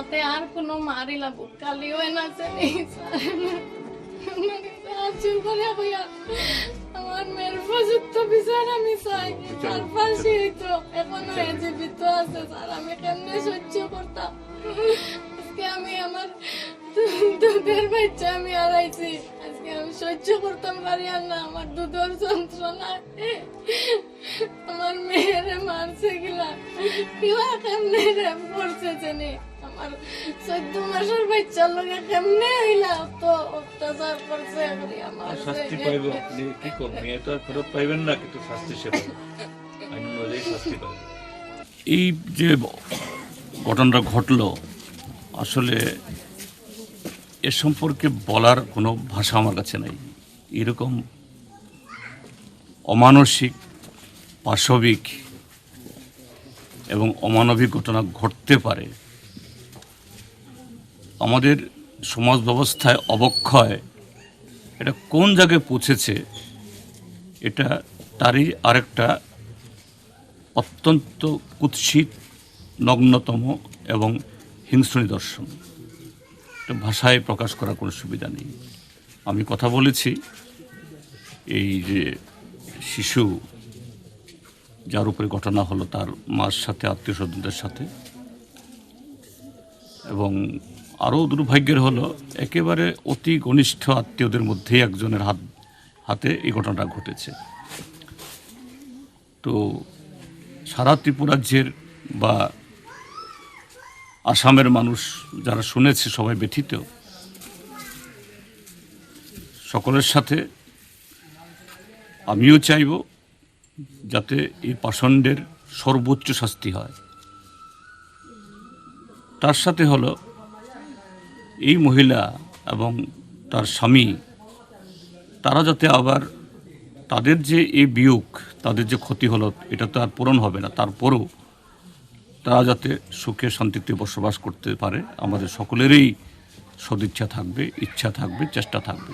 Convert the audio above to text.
যাতে আর কোনো মারি না জানি আচুর করে হইয়া আমার মেয়ের উপযুক্ত বিচার আমি চাই। তার ফাঁসি হইতো এখনও জীবিত আছে স্যার। আমি কেমনে সহ্য করতাম? আজকে আমি আমার দু- দুধের বাচ্চা আমি হারাইছি। আজকে আমি সহ্য করতাম পারি আর না আমার দুধের যন্ত্রণা আমার মেয়েরে মারছে গিলা কেমনে রেপ করছে জানি? আমার চোদ্দ মাসের বাচ্চার লগে কেমনে হইলা? তো অত্যাচার করছে আমার শাস্তি পাইব আপনি কি করবেন এটা ফেরত পাইবেন না কিন্তু শাস্তি সে পাবে। আইন শাস্তি পাবে এই যে ঘটনাটা ঘটলো আসলে এ সম্পর্কে বলার কোনো ভাষা আমার কাছে নাই। এরকম অমানসিক পাশবিক এবং অমানবিক ঘটনা ঘটতে পারে। আমাদের সমাজ ব্যবস্থায় অবক্ষয়, এটা কোন জায়গায় পৌঁছেছে, এটা তারই আরেকটা অত্যন্ত কুৎসিত, নগ্নতম এবং হিংস্র নিদর্শন। এটা ভাষায় প্রকাশ করার কোনো সুবিধা নেই। আমি কথা বলেছি, এই যে শিশু যার উপরে ঘটনা হলো তার মার সাথে, আত্মীয় স্বজনদের সাথে। এবং আরও দুর্ভাগ্যের হলো, একেবারে অতি ঘনিষ্ঠ আত্মীয়দের মধ্যেই একজনের হাত, হাতে এই ঘটনাটা ঘটেছে। তো সারা ত্রিপুরাজ্যের বা আসামের মানুষ যারা শুনেছে, সবাই ব্যথিত। সকলের সাথে আমিও চাইব যাতে এই পাষণ্ডের সর্বোচ্চ শাস্তি হয়। তার সাথে হলো, এই মহিলা এবং তার স্বামী, তারা যাতে আবার তাদের যে এই বিয়োগ, তাদের যে ক্ষতি হলো, এটা তো আর পূরণ হবে না। তারপরেও তারা যাতে সুখে শান্তিতে বসবাস করতে পারে, আমাদের সকলেরই সদিচ্ছা থাকবে, ইচ্ছা থাকবে, চেষ্টা থাকবে।